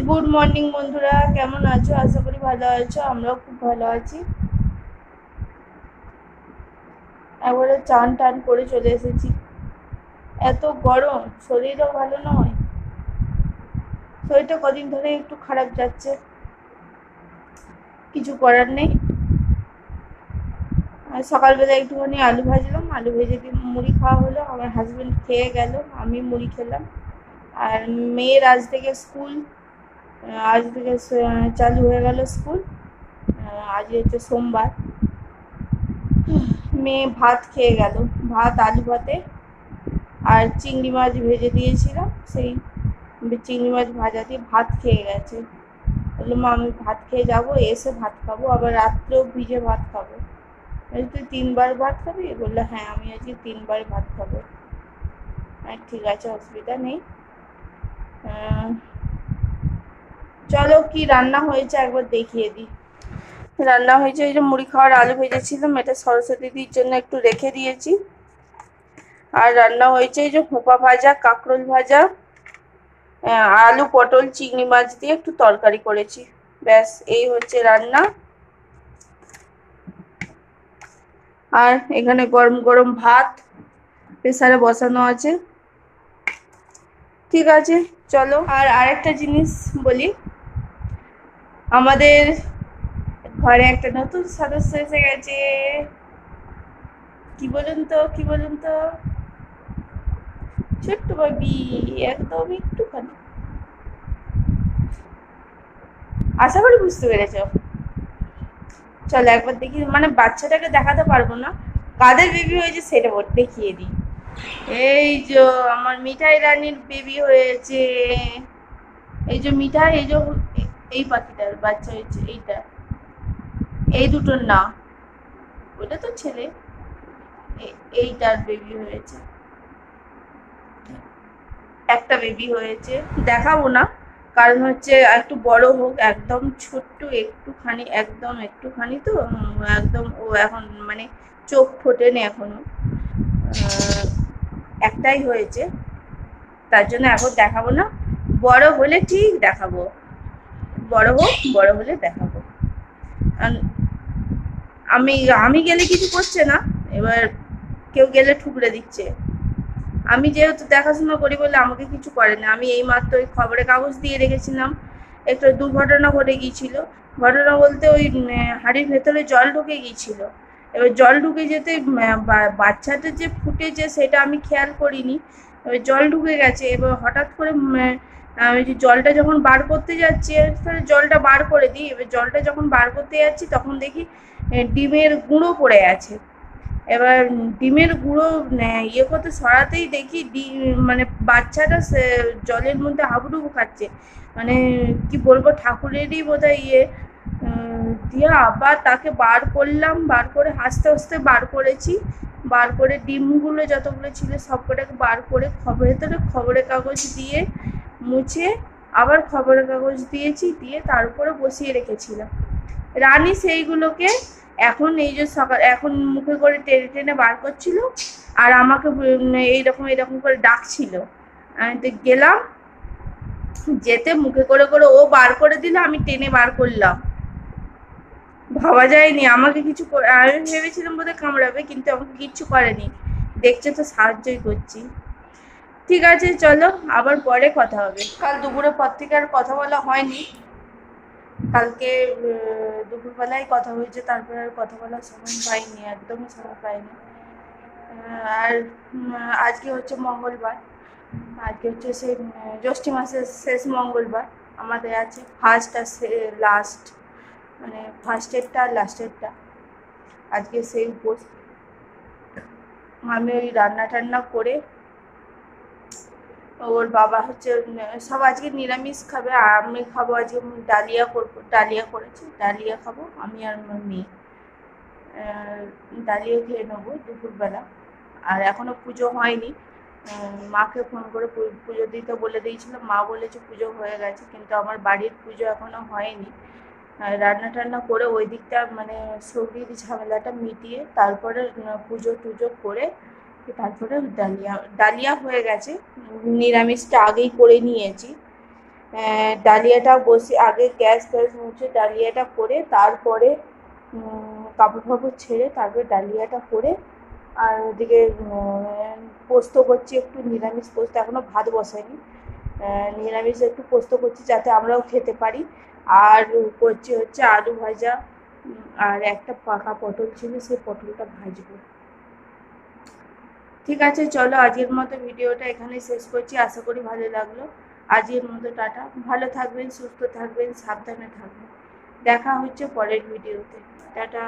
Good morning বন্ধুরা। কেমন আছো? আশা করি ভালো আছো। আমরাও খুব ভালো আছি। একবারে চান টান করে চলে এসেছি। এত গরম, শরীরও ভালো নয়। শরীরটা কদিন ধরে একটু খারাপ যাচ্ছে। কিছু করার নেই। সকালবেলা একটুখানি আলু ভাজলাম। আলু ভেজে দিয়ে মুড়ি খাওয়া হলো। আমার হাজবেন্ড খেয়ে গেল। আমি মুড়ি খেলাম। আর মেয়ের আজ থেকে স্কুল আজ থেকে চালু হয়ে গেল স্কুল। আজ হচ্ছে সোমবার। মেয়ে ভাত খেয়ে গেল। ভাত, আলু ভাতে আর চিংড়ি মাছ ভেজে দিয়েছিলাম। সেই চিংড়ি মাছ ভাজা দিয়ে ভাত খেয়ে গেছে। বলল, মা, আমি ভাত খেয়ে যাব, এসে ভাত খাব। আবার রাত্রেও ভিজে ভাত খাব। তুই তিনবার ভাত খাবি? বলল হ্যাঁ আমি আজকে তিনবার ভাত খাব। হ্যাঁ ঠিক আছে, অসুবিধা নেই। চলো কি রান্না হয়েছে একবার দেখিয়ে দিই। রান্না হয়েছে ওই যে মুড়ি খাওয়ার আলু ভেজেছিলাম, এটা সরস্বতী দিদির জন্য একটু রেখে দিয়েছি। আর রান্না হয়েছে এই যে খোপা ভাজা, কাঁকরোল ভাজা আলু, পটল, চিংড়ি মাছ দিয়ে একটু তরকারি করেছি। ব্যাস, এই হচ্ছে রান্না। আর এখানে গরম গরম ভাত প্রেসারে বসানো আছে। ঠিক আছে, চলো। আর আরেকটা জিনিস বলি আমাদের ঘরে একটা নতুন সদস্য এসে গেছে। কি বলুন তো, কি বলুন তো? ছোট্ট বাবি একদম একটুখানি। আশা করি বুঝতে পেরেছ। চলো একবার দেখি মানে বাচ্চাটাকে দেখাতে পারব না। কাদের বেবি হয়েছে সেটা দেখিয়ে দিই। এই যে আমার মিঠাই রানীর বেবি হয়েছে। এই যে মিঠাই, এই যে এই পাখিটার বাচ্চা হয়েছে এইটা। এই দুটোর না। ওটা তো ছেলে। এইটার বেবি হয়েছে। একটা বেবি হয়েছে। দেখাবো না। কারণ হচ্ছে একটু বড় হোক, একদম ছোট্ট, একটুখানি, একদম একটুখানি তো একদম ও এখন মানে চোখ ফোটেনি এখনও। একটাই হয়েছে। তার জন্য এখন দেখাবো না। বড় হলে ঠিক দেখাবো। বড় হোক, বড় হলে দেখাবো কারণ আমি আমি গেলে কিছু করছে না, এবার কেউ গেলে ঠুকরে দিচ্ছে। আমি যেহেতু দেখাশোনা করি বলে আমাকে কিছু করে না, আমি এই মাত্র ওই খবরের কাগজ দিয়ে রেখেছিলাম। একটা দুর্ঘটনা ঘটে গিয়েছিল। ঘটনা বলতে ওই হাড়ির ভেতরে জল ঢুকে গিয়েছিল। এবার জল ঢুকে যেতে বাচ্চাটা যে ফুটেছে সেটা আমি খেয়াল করিনি। এবার জল ঢুকে গেছে, এবার হঠাৎ করে ওই যে জলটা যখন বার করতে যাচ্ছি তাহলে জলটা বার করে দিই। এবার জলটা যখন বার করতে যাচ্ছি, তখন দেখি ডিমের গুঁড়ো পড়ে আছে। এবার ডিমের গুঁড়ো ইয়ে করতে সরাতেই দেখি ডি- মানে বাচ্চাটা জলের মধ্যে হাবুডুবু খাচ্ছে। মানে কি বলব, ঠাকুরেরই বোধহয় ইয়ে। দিয়ে আবার তাকে বার করলাম, বার করে হাসতে হাসতে বার করেছি। বার করে ডিমগুলো যতগুলো ছিল, সবকটাকে বার করে খবরের ভেতরে খবরের কাগজ দিয়ে মুছে আবার খবরের কাগজ দিয়েছি, দিয়ে তার উপরে বসিয়ে রেখেছিলাম। রানী সেইগুলোকে এখন এই যে সকাল, এখন মুখে করে টেনে টেনে বার করছিল আর আমাকে এইরকম এইরকম করে ডাকছিল। আমি তো গেলাম, যেতে মুখে করে করে ও বার করে দিল, আমি টেনে বার করলাম। ভাবা যায়নি, আমাকে কিছু আমি ভেবেছিলাম বোধহয় কামড়াবে, কিন্তু আমাকে কিচ্ছু করেনি। দেখছে তো সাহায্যই করছি। ঠিক আছে, চলো, আবার পরে কথা হবে। কাল দুপুরের পর থেকে আর কথা বলা হয়নি। কালকে দুপুরবেলায় কথা হয়েছে, তারপরে আর কথা বলার সময় পাইনি, একদমই সময় পাইনি। আর আজকে হচ্ছে মঙ্গলবার। আজকে হচ্ছে সেই জ্যৈষ্ঠ মাসের শেষ মঙ্গলবার, আমাদের আছে ফার্স্ট আর লাস্ট মানে ফার্স্টেরটা আর লাস্টেরটা আজকে সেই উপোস। আমি ওই রান্না টান্না করে ওর বাবা হচ্ছে, সব আজকে নিরামিষ খাবে আর আমি খাব আজকে ডালিয়া করব ডালিয়া করেছি, ডালিয়া খাব, আমি আর আমার মেয়ে। ডালিয়া খেয়ে নেব দুপুরবেলা। আর এখনও পুজো হয়নি। মাকে ফোন করে পুজো দিতে বলে দিয়েছিলাম মা বলেছে পুজো হয়ে গেছে, কিন্তু আমার বাড়ির পুজো এখনও হয়নি। রান্না টান্না করে ওই দিকটা মানে শরীর ঝামেলাটা মিটিয়ে তারপরে পুজো টুজো করে তারপরে ডালিয়া ডালিয়া হয়ে গেছে। নিরামিষটা আগেই করে নিয়েছি। ডালিয়াটা বসে আগে গ্যাস ফ্যাস মুছে ডালিয়াটা করে তারপরে কাপড় ফাপড় ছেড়ে তারপরে ডালিয়াটা করে, আর ওদিকে পোস্ত করছি, একটু নিরামিষ পোস্ত এখনও ভাত বসাইনি নিরামিষ একটু পোস্ত করছি যাতে আমরাও খেতে পারি। আর করছি হচ্ছে আলু ভাজা আর একটা পাকা পটল ছিল, সেই পটলটা ভাজবো। ঠিক আছে, চলো আজকের মতো ভিডিওটা এখানে শেষ করছি। আশা করি ভালো লাগল। আজকের মতো টাটা। ভালো থাকবেন, সুস্থ থাকবেন, সাবধানে থাকবেন। দেখা হচ্ছে পরের ভিডিওতে। টাটা।